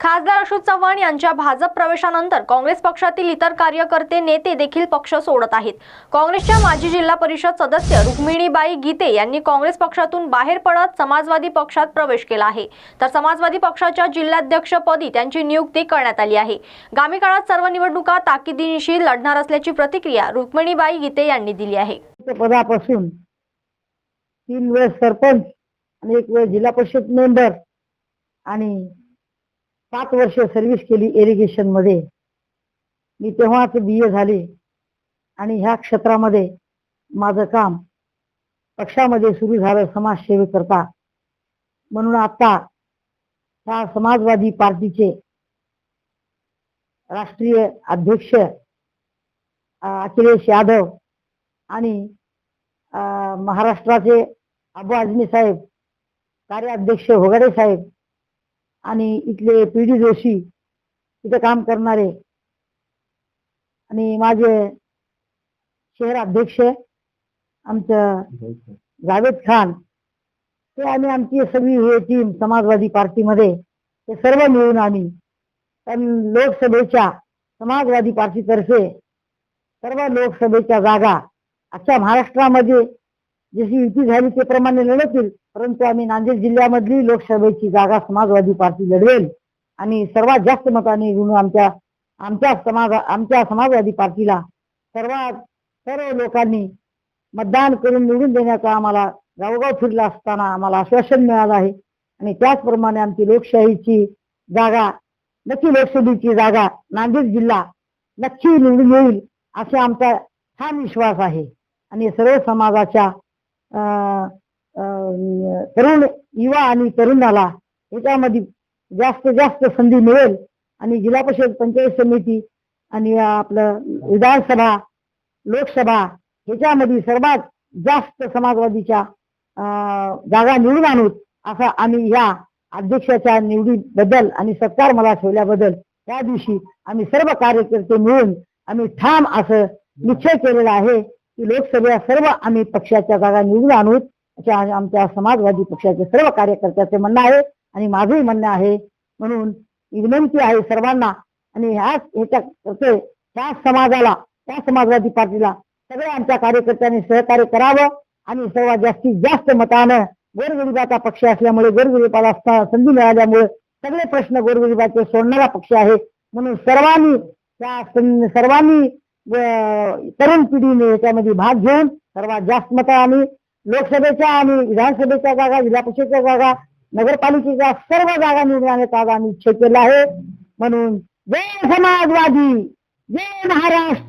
खासदार अशोक चव्हाण यांच्या भाजप प्रवेशानंतर काँग्रेस पक्षातील इतर कार्यकर्ते नेते देखील पक्ष सोडत आहेत. काँग्रेसच्या माजी जिल्हा परिषद सदस्य रुक्मिणीबाई गीते यांनी काँग्रेस पक्षातून बाहेर पडत समाजवादी पक्षात प्रवेश केला आहे. तर समाजवादी पक्षाच्या जिल्हाध्यक्षपदी त्यांची नियुक्ती करण्यात आली आहे. गामी काळात सर्व निवडणुका ताकिदीनिशी लढणार असल्याची प्रतिक्रिया रुक्मिणीबाई गीते यांनी दिली आहे. पदापासून तीन वेळ सरपंच आणि एक वेळ जिल्हा परिषद मेंबर आणि सात वर्ष सर्व्हिस केली इरिगेशनमध्ये. मी तेव्हाच बी ए झाले. आणि ह्या क्षेत्रामध्ये माझं काम पक्षामध्ये सुरू झालं समाजसेवे करता म्हणून आता ह्या समाजवादी पार्टीचे राष्ट्रीय अध्यक्ष अखिलेश यादव आणि अं, महाराष्ट्राचे अबू आझमी साहेब कार्याध्यक्ष होगाडे साहेब आणि इथले पी डी जोशी इथे काम करणारे. आणि माझे शहर अध्यक्ष आमचं जावेद खान. ते आम्ही आमची सगळी हे टीम समाजवादी पार्टीमध्ये ते सर्व मिळून आम्ही पण लोकसभेच्या समाजवादी पार्टीतर्फे सर्व लोकसभेच्या जागा आजच्या महाराष्ट्रामध्ये जशी युती झाली ते प्रमाणे लढतील. परंतु आम्ही नांदेड जिल्ह्यामधली लोकसभेची जागा समाजवादी पार्टी लढवेल. आणि सर्वात जास्त मताने निवडून आमच्या आमच्या समाज आमच्या समाजवादी पार्टीला सर्वात सर्व लोकांनी मतदान करून निवडून देण्याचा आम्हाला गावोगाव फिरला असताना आम्हाला आश्वासन मिळालं आहे. आणि त्याचप्रमाणे आमची लोकशाहीची जागा नक्की लोकसभेची जागा नांदेड जिल्हा नक्की निवडून येईल असा आमचा ठाम विश्वास आहे. आणि सर्व समाजाच्या तरुण युवा आणि तरुणाला याच्यामध्ये जास्त जास्त संधी मिळेल. आणि जिल्हा परिषद पंचायत समिती आणि आपलं विधानसभा लोकसभा ह्याच्यामध्ये सर्वात जास्त समाजवादीच्या अं, जागा निवडून आणूत असा आम्ही या अध्यक्षाच्या निवडीबद्दल आणि सत्कार मला ठेवल्याबद्दल त्या दिवशी आम्ही सर्व कार्यकर्ते मिळून आम्ही ठाम असं निश्चय केलेला आहे. लोकसभेला सर्व आम्ही पक्षाच्या जागा निवडून आणूत असे आमच्या समाजवादी पक्षाचे सर्व कार्यकर्त्याचे म्हणणं आहे आणि माझंही म्हणणं आहे. म्हणून विनंती आहे सर्वांना आणि ह्याच ह्याच्या करते समाजाला त्या समाजवादी पार्टीला सगळ्या आमच्या कार्यकर्त्यांनी सहकार्य करावं आणि सर्वात जास्तीत जास्त मतानं गोरगरिबाचा पक्ष असल्यामुळे गोरगरिबाला संधी मिळाल्यामुळे सगळे प्रश्न गोरगरिबाचे सोडणारा पक्ष आहे. म्हणून सर्वांनी त्या सं- सर्वांनी तरुण पिढीने याच्यामध्ये भाग घेऊन सर्वात जास्त मतं आणि लोकसभेच्या आणि विधानसभेच्या जागा जिल्हा परिषदेच्या जागा नगरपालिकेच्या सर्व जागा निर्माणाचा आज आम्ही इच्छा केला आहे. म्हणून जय समाजवादी जय महाराष्ट्र!